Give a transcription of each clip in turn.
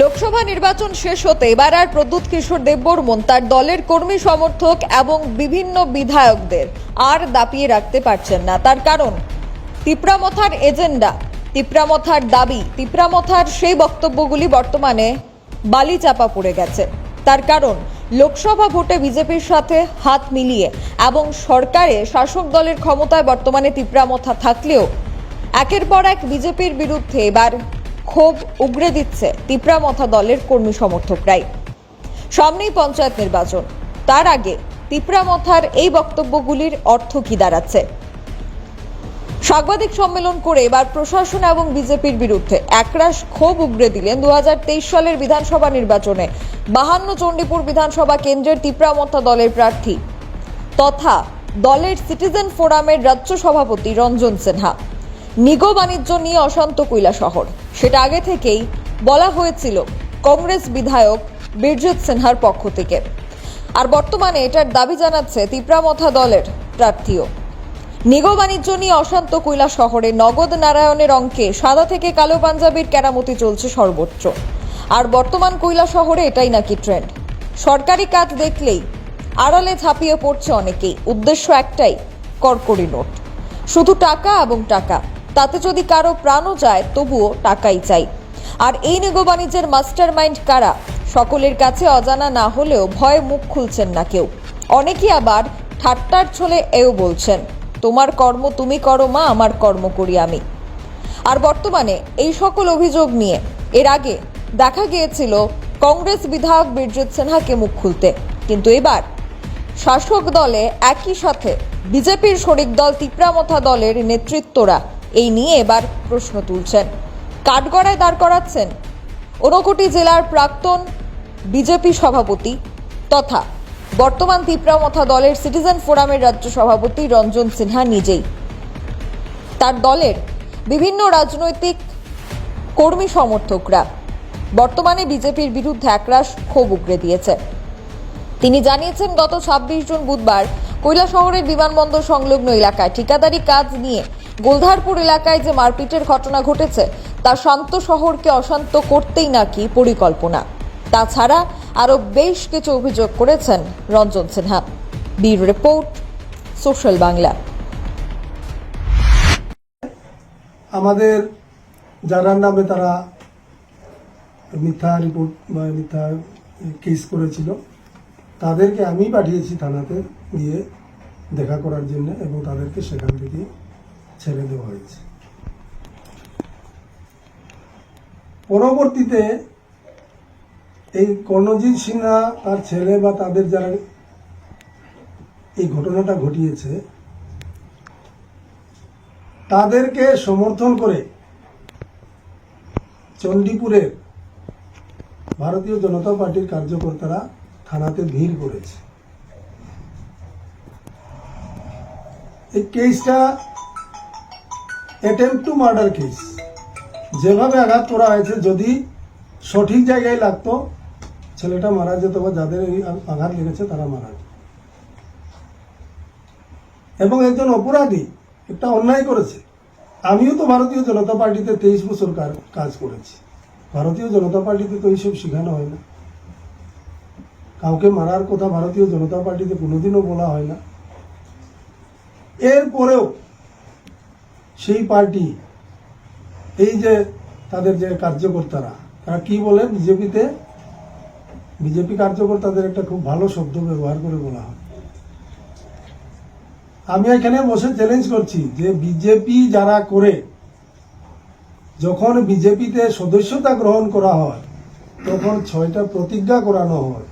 লোকসভা নির্বাচন শেষ হতে এবার আর প্রদ্যুৎ কিশোর দেববর্মন তার দলের কর্মী সমর্থক এবং বিভিন্ন বিধায়কদের আর দাপিয়ে রাখতে পারছেন না। তার কারণ, তিপ্রামথার এজেন্ডা, তিপ্রামথার দাবি, তিপ্রামথার সেই বক্তব্যগুলি বর্তমানে বালি চাপা পড়ে গেছে। তার কারণ, লোকসভা ভোটে বিজেপির সাথে হাত মিলিয়ে এবং সরকারে শাসক দলের ক্ষমতায় বর্তমানে তিপ্রামথা থাকলেও একের পর এক বিজেপির বিরুদ্ধে এবার ক্ষোভ উগরে দিচ্ছে তিপ্রামথা দলের কর্মী সমর্থকরাই। সামনেই পঞ্চায়েত নির্বাচন। তার আগে তিপ্রামথার এই বক্তব্যগুলির অর্থ কি দাঁড়াচ্ছে? সাংবাদিক সম্মেলন করে এবার প্রশাসন এবং বিজেপির বিরুদ্ধে একরাশ ক্ষোভ উগরে দিলেন দু হাজার তেইশ সালের বিধানসভা নির্বাচনে বাহান্ন চণ্ডীপুর বিধানসভা কেন্দ্রের তিপ্রামথা দলের প্রার্থী তথা দলের সিটিজেন ফোরামের রাজ্য সভাপতি রঞ্জন সিনহা। নিগো বাণিজ্য নিয়ে অশান্ত কৈলা শহর। সেটা আগে থেকেই বলা হয়েছিল কংগ্রেস বিধায়ক বীরজিৎ সিনহার পক্ষ থেকে। আর বর্তমানে এটার দাবি জানাচ্ছে তিপ্রামথা দলের প্রার্থীও। নিগো বাণিজ্য নিয়ে অশান্ত কৈলা শহরে নগদ নারায়ণের অঙ্কে সাদা থেকে কালো পাঞ্জাবির কেরামতি চলছে সর্বোচ্চ। আর বর্তমান কৈলা শহরে এটাই নাকি ট্রেন্ড সরকারি কাজ দেখলেই আড়ালে ঝাঁপিয়ে পড়ছে অনেকেই। উদ্দেশ্য একটাই, করকরি নোট। শুধু টাকা এবং টাকা। তাতে যদি কারও প্রাণও যায়, তবুও টাকাই চাই। আর এই নিগো বাণিজ্যের মাস্টার মাইন্ড কারা? সকলের কাছে অজানা না হলেও ভয়ে মুখ খুলছেন না কেউ। অনেকেই আবার ঠাট্টার ছলে এও বলছেন, তোমার কর্ম তুমি করো মা, আমার কর্ম করি আমি। আর বর্তমানে এই সকল অভিযোগ নিয়ে এর আগে দেখা গিয়েছিল কংগ্রেস বিধায়ক বীরজিৎ সিনহাকে মুখ খুলতে। কিন্তু এবার শাসক দলে একই সাথে বিজেপির শরিক দল তিপ্রামথা দলের নেতৃত্বরা এই নিয়ে এবার প্রশ্ন তুলছেন। কাঠগড়ায় দাঁড় করাচ্ছেন ঊনকোটি জেলার প্রাক্তন বিজেপি সভাপতি তথা বর্তমান তিপ্রামথা দলের সিটিজেন ফোরামের রাজ্য সভাপতি রঞ্জন সিনহা নিজেই। তার দলের বিভিন্ন রাজনৈতিক কর্মী সমর্থকরা বর্তমানে বিজেপির বিরুদ্ধে একরাশ ক্ষোভ উগরে দিয়েছে। তিনি জানিয়েছেন, গত ছাব্বিশ জুন বুধবার কৈলাসহরের বিমানবন্দর সংলগ্ন এলাকায় ঠিকাদারি কাজ নিয়ে গোলধারপুর এলাকায় যে মারপিটের ঘটনা ঘটেছে, তা শান্ত শহরকে অশান্ত করতেই নাকি পরিকল্পনা। তাছাড়া আরও বেশ কিছু অভিযোগ করেছেন রঞ্জন সিনহা। বীর রিপোর্ট, সোশ্যাল বাংলা। আমাদের যারা নামে তারা মিথ্যা রিপোর্ট বা মিথ্যা কেস করেছিল তাদেরকে আমি পাঠিয়েছি থানাতে গিয়ে দেখা করার জন্য এবং তাদেরকে সেখান থেকে ছেড়ে দেওয়া হয়েছে। পরবর্তীতে এই কর্ণজিৎ সিনহা, তার ছেলে বা তাদের যারা এই ঘটনাটা ঘটিয়েছে, তাদেরকে সমর্থন করে চণ্ডীপুরের ভারতীয় জনতা পার্টির কার্যকর্তারা থানাতে ভিড় করেছে। এই কেসটা অ্যাটেম্প টু মার্ডার কেস যেভাবে আঘাত করা হয়েছে, যদি সঠিক জায়গায় লাগতো, ছেলেটা মারা যেত বা যাদের এই আঘাত লেগেছে, তারা মারা যেত। এবং একজন অপরাধী একটা অন্যায় করেছে। আমিও তো ভারতীয় জনতা পার্টিতে তেইশ বছর কাজ করেছি। ভারতীয় জনতা পার্টিতে তো এইসব শেখানো হয় না। কাউকে মারার কথা ভারতীয় জনতা পার্টিতে কোনোদিনও বলা হয় না। এরপরেও সেই পার্টি, এই যে তাদের যে কার্যকর্তারা, তারা কি বলে বিজেপিতে? বিজেপি কার্যকর্তাদের একটা খুব ভালো শব্দ ব্যবহার করে বলা হয়। আমি এখানে বসে চ্যালেঞ্জ করছি যে বিজেপি যারা করে, যখন বিজেপিতে সদস্যতা গ্রহণ করা হয়, তখন ছয়টা প্রতিজ্ঞা করানো হয়।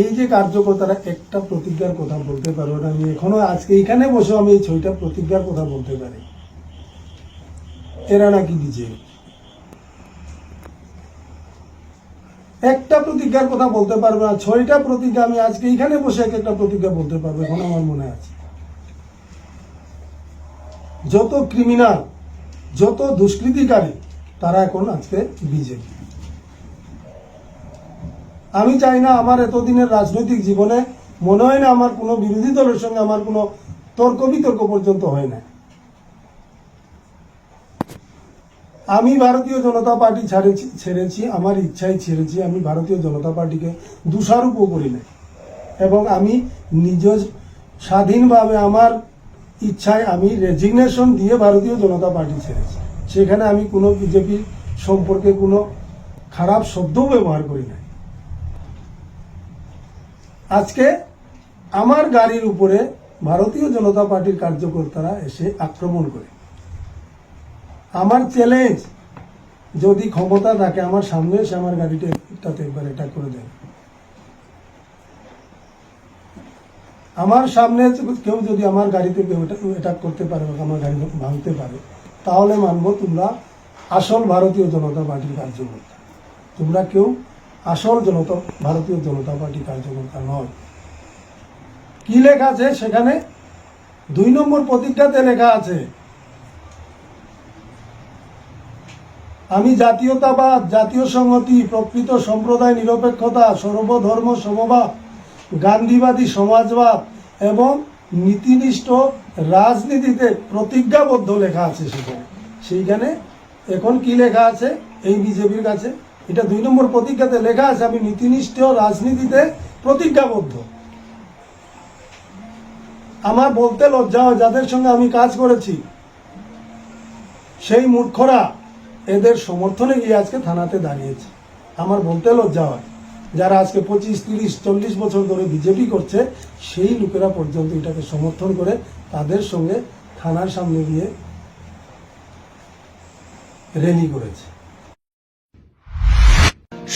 এই যে কার্যকর্তারা একটা প্রতিজ্ঞার কথা বলতে পারো না, আমি এখনও আজকে এখানে বসে আমি ছয়টা প্রতিজ্ঞার কথা বলতে পারি। এরা নাকি বিজেপি একটা প্রতিজ্ঞার কথা বলতে পারবে না, ছয়টা প্রতিজ্ঞা আমি আজকে এখানে বসে এক একটা প্রতিজ্ঞা বলতে পারব, এখন আমার মনে আছে। যত ক্রিমিনাল যত দুষ্কৃতিকারী, তারা এখন আজকে বিজেপি। আমি চাই না আমার এতদিনের রাজনৈতিক জীবনে মনে হয় না আমার কোনো বিরোধী দলের সঙ্গে আমার কোনো তর্ক বিতর্ক পর্যন্ত হয় না। আমি ভারতীয় জনতা পার্টি ছাড়েছি, ছেড়েছি, আমার ইচ্ছাই ছেড়েছি, আমি ভারতীয় জনতা পার্টিকে দোষারোপও করি নাই। এবং আমি নিজ স্বাধীনভাবে আমার ইচ্ছায় আমি রেজিগনেশন দিয়ে ভারতীয় জনতা পার্টি ছেড়েছি। সেখানে আমি কোনো বিজেপি সম্পর্কে কোনো খারাপ শব্দও ব্যবহার করি নাই। আজকে আমার গাড়ির উপরে ভারতীয় জনতা পার্টির কার্যকর্তারা এসে আক্রমণ করে। আমার চ্যালেঞ্জ যদি ক্ষমতা থাকে, আমার সামনে এসে আমার গাড়িটা একবার এটা করে দেন। আমার সামনে কেউ যদি আমার গাড়িতে কেউ এটা করতে পারে বা আমার গাড়ি ভাঙতে পারে, তাহলে মানবো তোমরা আসল ভারতীয় জনতা পার্টির কার্যকর্তা। তোমরা কেউ আসল জনতা, ভারতীয় জনতা পার্টি কার্যকর্তা নয়। কি লেখা আছে সেখানে? দুই নম্বর প্রতিজ্ঞাতে লেখা আছে, আমি জাতীয়তাবাদ, জাতীয় সংহতি, প্রকৃত সম্প্রদায় নিরপেক্ষতা, সর্বধর্ম সমভাব গান্ধীবাদী সমাজবাদ এবং নীতিনিষ্ঠ রাজনীতিতে প্রতিজ্ঞাবদ্ধ লেখা আছে সেখানে। সেইখানে এখন কি লেখা আছে? এই বিজেপির কাছে। এটা দুই নম্বর প্রতিজ্ঞাতে লেখা আছে, আমি নীতিনিষ্ঠ রাজনীতিতে প্রতিজ্ঞাবদ্ধ। আমার বলতে লজ্জা হয়, যাদের সঙ্গে আমি কাজ করেছি, সেই মূর্খরা এদের সমর্থনে গিয়ে আজকে থানাতে দাঁড়িয়েছে। আমার বলতে লজ্জা হয়, যারা আজকে পঁচিশ, তিরিশ, চল্লিশ বছর ধরে বিজেপি করছে, সেই লোকেরা পর্যন্ত এটাকে সমর্থন করে তাদের সঙ্গে থানার সামনে গিয়ে র্যালি করেছে।